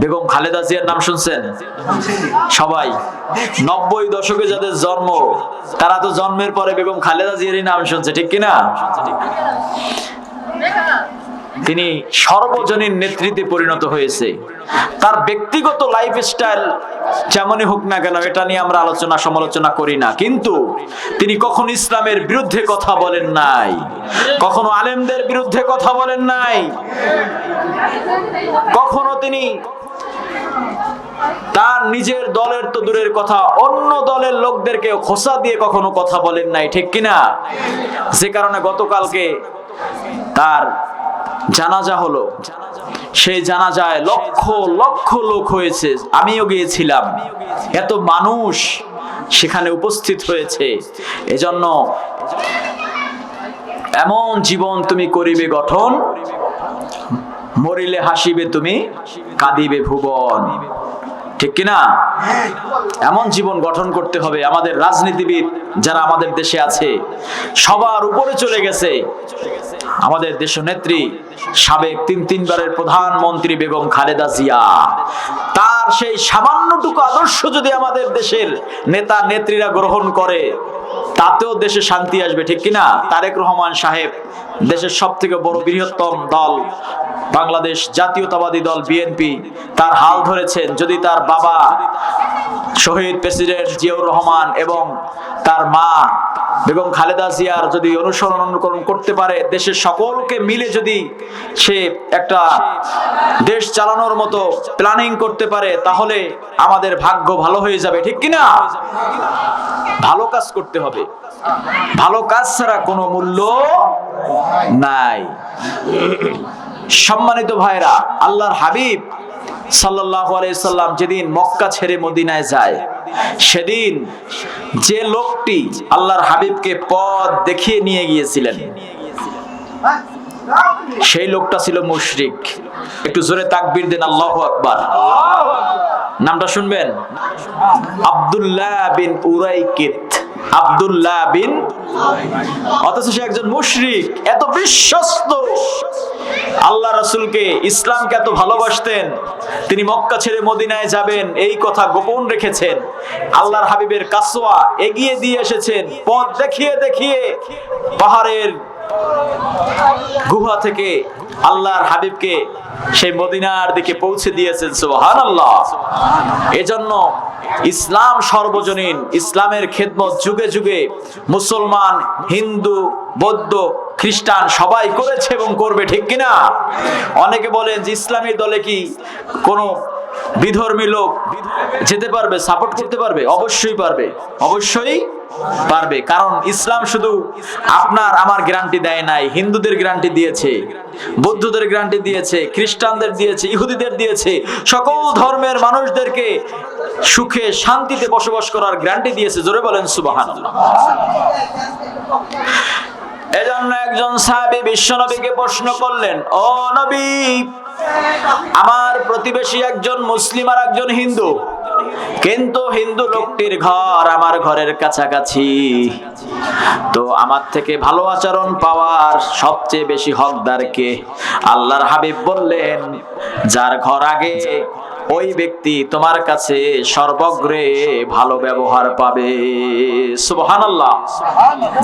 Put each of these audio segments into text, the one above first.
বেগম খালেদা জিয়ার নাম শুনছেন? সবাই। নব্বই দশকে যাদের জন্ম, তারা তো জন্মের পরে বেগম খালেদা জিয়ারই নাম শুনছে, ঠিক কিনা? তিনি সর্বজনীন নেতৃত্বে পরিণত হয়েছে। তার ব্যক্তিগত লাইফ স্টাইল যেমনই হোক না কেন, এটা নিয়ে আমরা আলোচনা সমালোচনা করি না। কিন্তু তিনি কখনো ইসলামের বিরুদ্ধে কথা বলেন নাই। কখনো আলেমদের বিরুদ্ধে কথা বলেন নাই। কখনো তিনি তার নিজের দলের তো দূরের কথা, অন্য দলের লোকদেরকে খোসা দিয়ে কখনো কথা বলেন নাই, ঠিক কিনা? যে কারণে গতকালকে তার জানাজা হলো। সেই জানাজায় লক্ষ লক্ষ লোক হয়েছে। আমিও গিয়েছিলাম। এত মানুষ সেখানে উপস্থিত হয়েছে। এজন্য এমন জীবন তুমি করিবে গঠন, মরিলে হাসিবে তুমি, কাঁদিবে ভুবন। ঠিক কিনা? এমন জীবন গঠন করতে হবে আমাদের রাজনীতিবিদ যারা আমাদের দেশে আছে, সবার উপরে চলে গেছে। আমাদের দেশ নেত্রী সাবেক তিন তিনবারের প্রধানমন্ত্রী বেগম খালেদা জিয়া। তার সেই সামান্যটুকু আদর্শ যদি আমাদের দেশের নেতা নেত্রীরা গ্রহণ করে, তাতেও দেশে শান্তি আসবে, ঠিক কিনা? তারেক রহমান সাহেব দেশের সব থেকে বড় বৃহত্তম দল, বাংলাদেশ জাতীয়তাবাদী দল বিএনপি। তার হাল ধরেছেন যদি তার বাবা শহীদ প্রেসিডেন্ট জিয়াউর রহমান এবং তার মা বেগম খালেদা জিয়ার যদি অনুসরণ অনুকরণ করতে পারে, দেশের সকলকে মিলে যদি সে একটা দেশ চালানোর মতো প্ল্যানিং করতে পারে, তাহলে আমাদের ভাগ্য ভালো হয়ে যাবে, ঠিক কিনা? ভালো কাজ করতে হবে। ভালো কাজ ছাড়া কোনো মূল্য নাই। সম্মানিত ভাইরা, আল্লাহর হাবিব সাল্লাল্লাহু আলাইহি সাল্লাম যেদিন মক্কা ছেড়ে মদিনায় যায়, সেদিন যে লোকটি আল্লাহর হাবিবকে পথ দেখিয়ে নিয়ে গিয়েছিলেন, সেই লোকটা ছিল মুশরিক। একটু জোরে তাকবীর দেন, আল্লাহু আকবার। নামটা শুনবেন? আব্দুল্লাহ বিন উরাইকিত। আব্দুল্লাহ বিন অথচ সে একজন মুশরিক, এত বিশ্বস্ত। আল্লাহ রাসূলকে ইসলামকে এত ভালোবাসতেন। তিনি মক্কা ছেড়ে মদিনায় যাবেন, এই কথা গোপন রেখেছেন। আল্লাহর হাবিবের কাসওয়া এগিয়ে দিয়ে এসেছেন, পথ দেখিয়ে দেখিয়ে পাহাড়ের গুহা থেকে আল্লাহর হাবিবকে সেই মদিনার দিকে পৌঁছে দিয়েছেন সুবহান আল্লাহ এজন্য ইসলাম সর্বজনীন, ইসলামের খেদমত যুগে যুগে মুসলমান, হিন্দু, বৌদ্ধ খ্রিস্টান সবাই করেছে এবং করবে, ঠিক কিনা? অনেকে বলেন যে ইসলামী দলে কি কোনো বিধর্মী লোক যেতে পারবে সাপোর্ট করতে পারবে? অবশ্যই পারবে। অবশ্যই পারবে। কারণ ইসলাম শুধু আপনার, আমার গ্যারান্টি দেয় নাই, হিন্দুদের গ্যারান্টি দিয়েছে, বৌদ্ধদের গ্যারান্টি দিয়েছে, খ্রিস্টানদের দিয়েছে, ইহুদিদের দিয়েছে। সকল ধর্মের মানুষদেরকে সুখে, শান্তিতে বসবাস করার গ্যারান্টি দিয়েছে। জোরে বলেন সুবাহান এজন্য একজন সাহাবী বিশ্বনবীকে প্রশ্ন করলেন, ও নবী, আমার প্রতিবেশী একজন মুসলিম আর একজন হিন্দু। কিন্তু হিন্দু লোকটির ঘর আমার ঘরের কাছাকাছি। তো আমার থেকে ভালো আচরণ পাওয়ার সবচেয়ে বেশি হকদারকে আল্লাহর হাবিব বললেন, যার ঘর আগে ওই ব্যক্তি তোমার কাছে সর্বগ্রে ভালো ব্যবহার পাবে। সুবহানাল্লাহ।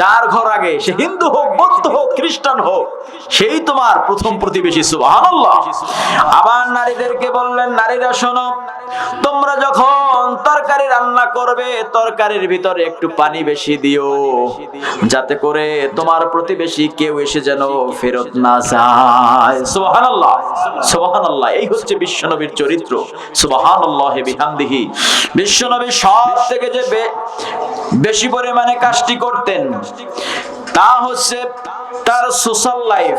যার ঘর আগে সে হিন্দু হোক, বৌদ্ধ হোক, খ্রিস্টান হোক, সেই তোমার প্রথম প্রতিবেশী, সুবহানাল্লাহ। আবার নারীদেরকে বললেন, নারীরা, শোনো, তোমরা যখন তরকারি রান্না করবে, তরকারির ভিতরে একটু পানি বেশি দিও, যাতে করে তোমার প্রতিবেশী কেউ এসে যেন ফেরত না যায়। সুবহানাল্লাহ সুবহানাল্লাহ। এই হচ্ছে বিশ্বনবীর চরিত্র। সব থেকে যে বেশি পরিমাণে কাজটি করতেন, তা হচ্ছে তার সোশ্যাল লাইফ।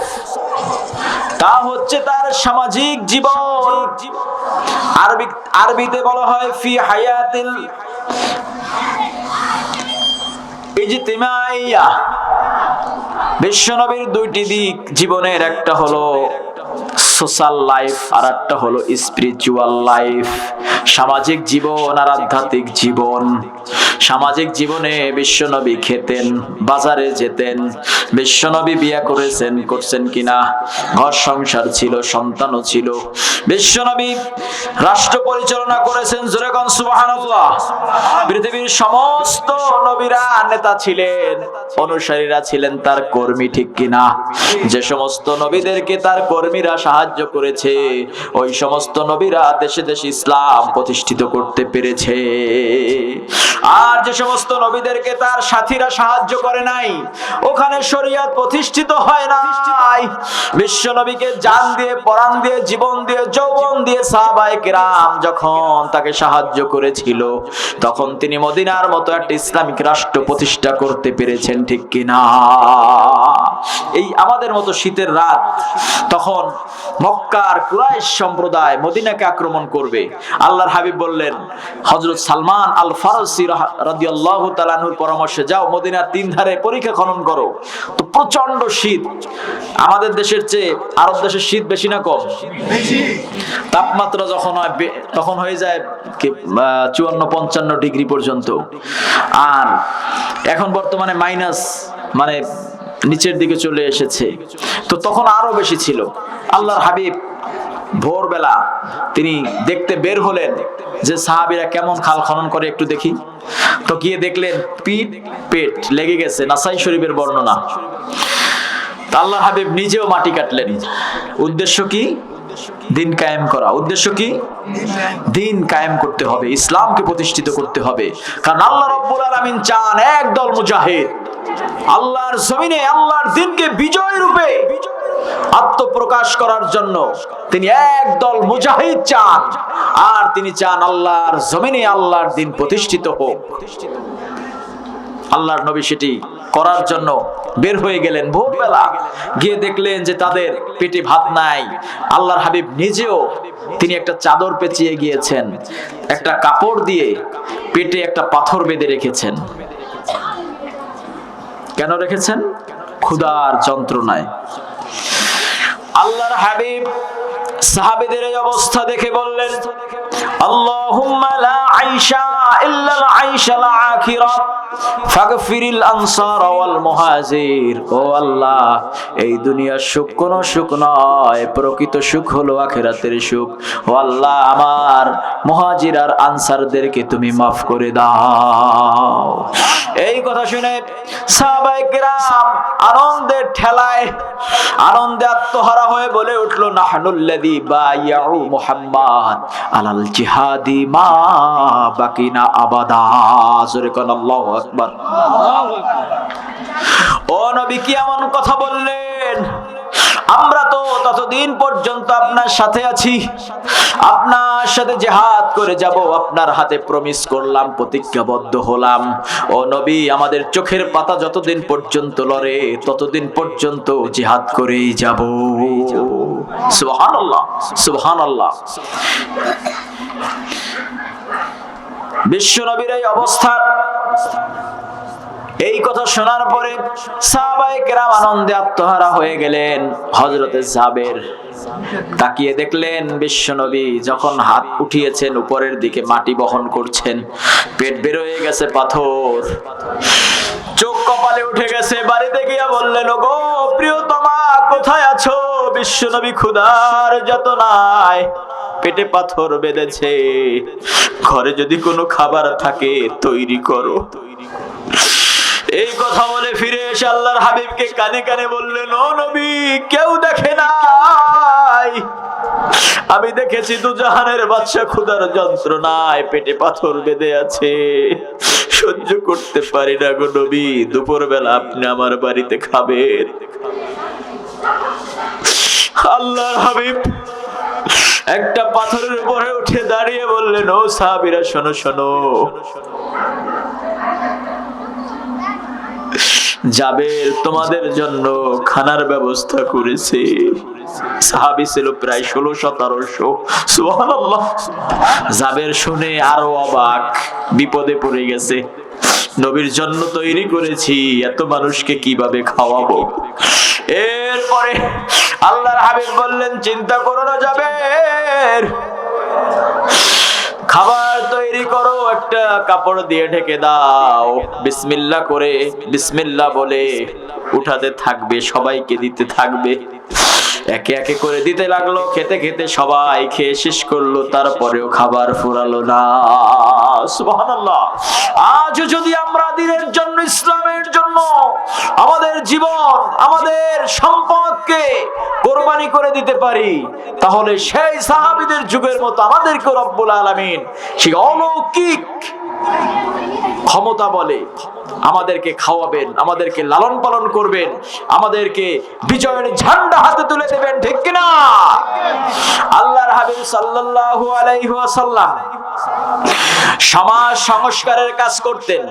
তা হচ্ছে তার সামাজিক জীবন। আরবি আরবিতে বলা হয় ফি হায়াতিল বিশ্বনবীর দুইটি দিক জীবনের একটা হলো সোশ্যাল লাইফ আর একটা হলো স্পিরিচুয়াল লাইফ সামাজিক জীবন আর আধ্যাত্মিক জীবন। সামাজিক জীবনে বিশ্বনবী খেতেন, বাজারে যেতেন, বিশ্বনবী বিয়া করেছেন, করছেন কিনা? ঘর সংসার ছিল, সন্তানও ছিল। বিশ্বনবী রাষ্ট্র পরিচালনা করেছেন জোরেগন পৃথিবীর সমস্ত নবীরা নেতা ছিলেন, অনুসারীরা ছিলেন, তার কর্মী ঠিক কিনা? যে সমস্ত নবীদেরকে তার কর্মীরা সাহায্য করেছে, ওই সমস্ত নবীরা দেশে দেশে ইসলাম প্রতিষ্ঠিত করতে পেরেছে। আর যে সমস্ত নবীদেরকে তার সাথীরা সাহায্য করে নাই, ওখানে শরিয়াত প্রতিষ্ঠিত হয় নাই। বিশ্ব নবীকে জান দিয়ে, পরাণ দিয়ে, জীবন দিয়ে, যৌবন দিয়ে সাহাবায়ে কিরাম যখন তাকে সাহায্য করেছিল, তখন তিনি মদিনার মতো একটা ইসলামিক রাষ্ট্র প্রতিষ্ঠা করতে পেরেছেন, ঠিক কিনা? এই আমাদের মতো শীতের রাত তখন মক্কার কুরাইশ সম্প্রদায় মদিনাকে আক্রমণ করবে। আল্লাহর হাবিব বললেন হজরত সালমান আল ফারসি রাদিয়াল্লাহু তাআলার পরামর্শে যাও মদিনার তিন ধারে পরীক্ষা খনন করো। তো প্রচণ্ড শীত। আমাদের দেশের চেয়ে আরব দেশের শীত বেশি না কম? তাপমাত্রা যখন হয় তখন হয়ে যায় চুয়ান্ন পঞ্চান্ন ডিগ্রি পর্যন্ত। আর এখন বর্তমানে মাইনাস মানে নিচের দিকে চলে এসেছে। তো তখন আরও বেশি ছিল। আল্লাহর হাবিব ভোরবেলা তিনি দেখতে বের হলেন যে সাহাবিরা কেমন খাল খনন করে একটু দেখি। তো গিয়ে দেখলেন পিঠ, পেট লেগে গেছে, নাসাই শরীফের বর্ণনা। আল্লাহ হাবিব নিজেও মাটি কাটলেন। উদ্দেশ্য কি? দিন কায়েম করা। উদ্দেশ্য কি? দিন কায়েম করতে হবে। ইসলামকে প্রতিষ্ঠিত করতে হবে। কারণ আল্লাহ রব্বুল আলামিন চান একদল মুজাহিদ আল্লাহর জমিনে আল্লাহর দিনকে বিজয় রূপে আত্মপ্রকাশ করার জন্য তিনি একদল মুজাহিদ চান। আর তিনি চান আল্লাহর জমিনে আল্লাহর দিন প্রতিষ্ঠিত হোক। আল্লাহর নবী সেটি করার জন্য বের হয়ে গেলেন ভোরবেলা। গিয়ে দেখলেন যে তাদের পেটে ভাত নাই। আল্লাহর হাবিব নিজেও তিনি একটা চাদর পেঁচিয়ে গিয়েছেন। একটা কাপড় দিয়ে পেটে একটা পাথর বেঁধে রেখেছেন। কেন রেখেছেন? ক্ষুধার যন্ত্রণায়। আল্লাহর হাবিব সাহাবিদের এই অবস্থা দেখে বললেন আল্লাহুম্মা লা এই দুনিয়ার সুখ কোন সুখ নয়, প্রকৃত সুখ হলো আখিরাতের সুখ। আমার আনসারদেরকে তুমি মাফ করে দাও। এই কথা শুনে সাহাবায়ে কেরাম আনন্দের ঠেলায়, আনন্দে আত্মহারা হয়ে বলে উঠল নাহনুল্লাযী বায়াউ মুহাম্মদ আলাল জিহাদি মা বাকিনা আবাদা। জোরে কোন, আল্লাহু ও নবী, কি এমন কথা বললেন? আমরা তো ততদিন পর্যন্ত আপনার সাথে আছি। আপনার সাথে জেহাদ করে যাব, আপনার হাতে প্রমিস করলাম, প্রতিজ্ঞাবদ্ধ হলাম। ও নবী, আমাদের চোখের পাতা যতদিন পর্যন্ত লড়ে, ততদিন পর্যন্ত জিহাদ করেই যাব। সুবহানাল্লাহ সুবহানাল্লাহ। বিশ্ব নবীর এই অবস্থা। এই কথা শোনার পরে সাহাবায়ে কেরাম আনন্দে আত্মহারা হয়ে গেলেন হযরতে জাবের। তাকিয়ে দেখলেন বিশ্বনবী যখন হাত উঠিয়েছেন, উপরের দিকে মাটি বহন করছেন, পেট বের হয়ে গেছে পাথর। চোখ কপালে উঠে গেছে, বাড়িতে গিয়া বললেন গো প্রিয়তমা, কোথায় আছো? বিশ্বনবী ক্ষুধার যতনায়। পেটে পাথর বেঁধেছে। ঘরে যদি কোনো খাবার থাকে, তৈরি করো। এই কথা বলে ফিরে এসে আল্লাহর হাবিবকে কানে কানে বললেন, ও নবী, কেউ দেখে নাই। আমি দেখেছি দুজাহানের বাদশা ক্ষুধার যন্ত্রণায় পেটে পাথর বেঁধে আছে। সহ্য করতে পারি না গো নবী দুপুর বেলা আপনি আমার বাড়িতে খাবেন। আল্লাহর হাবিব একটা পাথরের উপরে উঠে দাঁড়িয়ে বললেন, ও সাহাবিরা, শোনো শোনো। জাবের তোমাদের জন্য খানার ব্যবস্থা করেছে। সাহাবি ছিল প্রায় ষোলো সতেরোশো। জাবের শুনে আরও অবাক, বিপদে পড়ে গেছে। নবীর জন্য তৈরি করেছি, এত মানুষকে কীভাবে খাওয়াবো? এরপরে আল্লাহর বললেন, চিন্তা করো না, জাবের। খাবার তৈরি করো, একটা কাপড় দিয়ে ঢেকে দাও। বিসমিল্লাহ করে, বিসমিল্লাহ বলে উঠাতে থাকবে, সবাইকে দিতে থাকবে। একে একে করে দিতে লাগল, খেতে খেতে সবাই খেয়ে শেষ করল, তারপরেও খাবার ফুরালো না। সুবহানাল্লাহ। আজও যদি আমরা দিনের জন্য আমাদের জীবন আমাদের সম্পদকে কোরবানি করে দিতে পারি, তাহলে সেই সাহাবিদের যুগের মতো আমাদেরকে রব্বুল আলামিন সেই অলৌকিক ক্ষমতা বলে আমাদেরকে খাওয়াবেন, আমাদেরকে লালন পালন করবেন, আমাদেরকে বিজয়ের ঝান্ডা হাতে তুলে দেবেন, ঠিক কিনা? আল্লাহর হাবিব সাল্লাল্লাহু আলাইহি ওয়াসাল্লাম সমাজ সংস্কারের কাজ করতেন।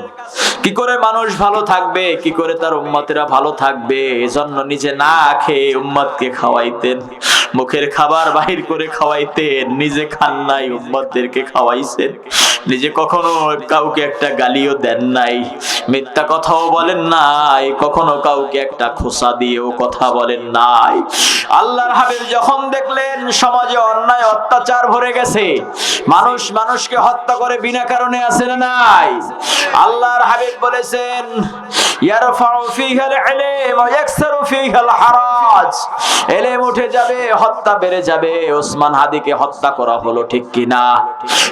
কি করে মানুষ ভালো থাকবে? কি করে তার উম্মতেরা ভালো থাকবে? এজন্য নিজে না খেয়ে উম্মতকে খাওয়াইতেন। মুখের খাবার বাহির করে খাওয়াইতেন। নিজে খান নাই, উম্মতদেরকে খাওয়াইছেন। নিজে কখনো কাউকে একটা গালিও দেন নাই। মিথ্যা কথাও বলেন নাই। কখনো কাউকে একটা খোসা দিয়েও কথা বলেন নাই। আল্লাহর হাবিব যখন দেখলেন, সমাজে অন্যায়, অত্যাচার ভরে গেছে। মানুষ মানুষকে হত্যা করে বিনা কারণে আছে না নাই? আল্লাহর হাবিব বলেছেন উঠে যাবে, হত্যা বেড়ে যাবে। ওসমান হাদিকে হত্যা করা হলো ঠিক কিনা?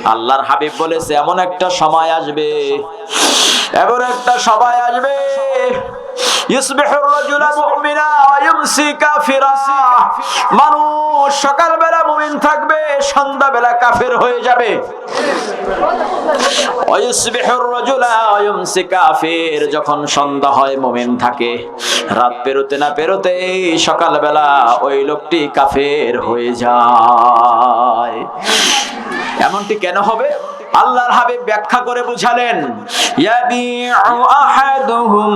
আল্লাহর হাবিব বলেছে, এমন একটা সময় আসবে, এমন একটা সময় আসবে يصبح الرجل مؤمنا ويمسي كافرا মানুষ সকালবেলা মুমিন থাকবে সন্ধ্যাবেলা কাফের হয়ে যাবে ويصبح الرجل ويمسي كافر যখন সন্ধ্যা হয় মুমিন থাকে রাত পেরোতে না পেরোতে সকালবেলা ওই লোকটি কাফের হয়ে যায় এমনটি কেন হবে আল্লাহর হাবিব ব্যাখ্যা করে বুঝালেন ইয়াবিউ আহাদুহুম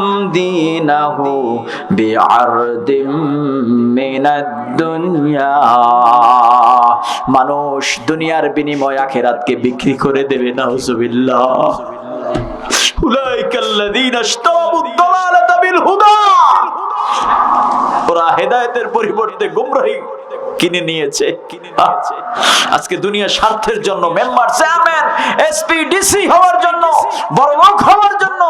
বিআরদিম মিনাদ দুনিয়া। মানুষ দুনিয়ার বিনিময় আখেরাতকে বিক্রি করে দেবে, নাউজুবিল্লাহ। উলাইকাল্লাযীনা ইশতারাবুদ দালালাতা বিল হুদা। হেদায়েতের পরিবর্তে গুমরাহি কিনে নিয়েছে। আজকে দুনিয়ার স্বার্থের জন্য মেম্বার। চেয়ারম্যান এসপি ডিসি হওয়ার জন্য, বড় লোক হওয়ার জন্য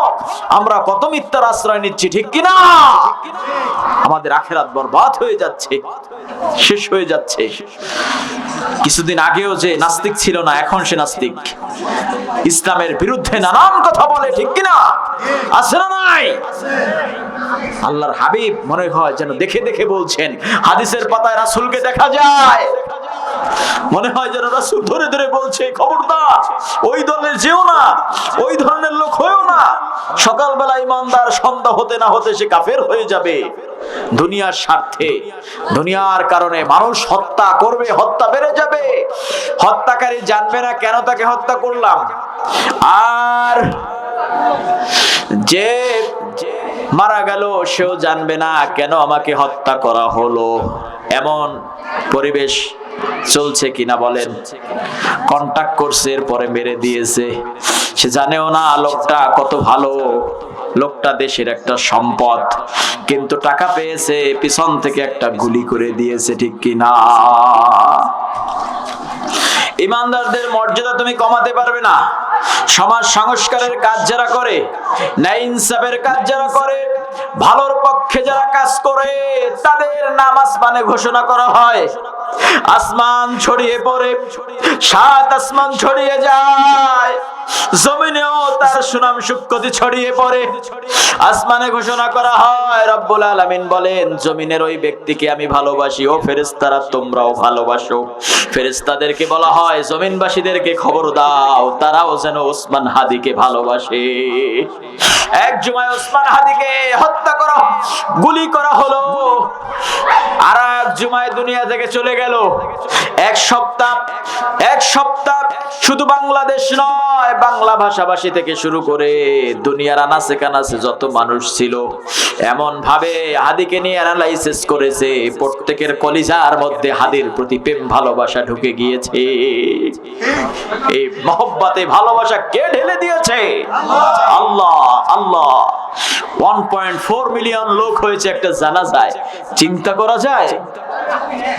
আমরা কত মিথ্যার আশ্রয় নিচ্ছি, ঠিক কিনা? আমাদের আখেরাত বরবাদ হয়ে যাচ্ছে, শেষ হয়ে যাচ্ছে। কিছুদিন আগেও যে নাস্তিক ছিল না, এখন সে নাস্তিক। ইসলামের বিরুদ্ধে নানান কথা বলে, ঠিক কিনা? আছে না নাই? আল্লাহর হাবিব মনে হয় যেন দেখে দেখে বলছেন, হাদিসের পাতায় রাসুলকে দেখা যায়। মনে হয় যেন রাসুল ধরে ধরে বলছে, খবরদার, ওই দলের যেও না, ওই ধরনের লোক হয়েও না। সকালবেলা ইমানদার, সন্ধ্যা হতে না হতে সে কাফের হয়ে যাবে। দুনিয়ার স্বার্থে, দুনিয়ার কারণে মানুষ হত্যা করবে, হত্যা বেড়ে যাবে। হত্যাকারী জানবে না কেন তাকে হত্যা করলাম। আর যে মারা গেল, সেও জানবে না কেন আমাকে হত্যা করা হলো। এমন পরিবেশ চলছে কিনা বলেন? কন্টাক্ট করছে, এরপরে মেরে দিয়েছে। সে জানেও না লোকটা কত ভালো। লোকটা দেশের একটা সম্পদ, কিন্তু টাকা পেয়েছে, পিছন থেকে একটা গুলি করে দিয়েছে, ঠিক কিনা? ইমানদারদের মর্যাদা তুমি কমাতে পারবে না। সমাজ সংস্কারের কাজ যারা করে, ন্যায় ইনসাফের কাজ যারা করে, ভালোর পক্ষে যারা কাজ করে, তাদের নামাজ আসমানে ঘোষণা করা হয়। আসমান ছড়িয়ে পড়ে, সাত আসমান ছড়িয়ে যায়। জমিনেও তার সুনাম সুখ্যাতি ছড়িয়ে পড়ে। আসমানে ঘোষণা করা হয়, রব্বুল আলামিন বলেন, জমিনের ওই ব্যক্তিকে আমি ভালোবাসি। ও ফেরেশতারা, তোমরাও ভালোবাসো। ফেরেশতাদেরকে বলা হয়, জমিনবাসীদেরকে খবর দাও, তারাও যেন ওসমান হাদিকে ভালোবাসে। এক জুমায় ওসমান হাদিকে হত্যা করা, গুলি করা হলো। আর এক জুমায় দুনিয়া থেকে চলে গেল। এক সপ্তাহ সপ্তাহ শুধু বাংলাদেশ নয়, বাংলা ভাষাভাষী থেকে শুরু করে দুনিয়ার আনাচে কানাচে যত মানুষ ছিল এমন ভাবে হাদিকে নিয়ে অ্যানালাইসিস করেছে, প্রত্যেকের কলিজার মধ্যে হাদির প্রতি প্রেম, ভালোবাসা ঢুকে গিয়েছে। এই মহব্বতে ভালোবাসা কে ঢেলে দিয়েছে? আল্লাহ আল্লাহ। 1.4 মিলিয়ন লোক হয়েছে একটা জানাজায়। চিন্তা করা যায়?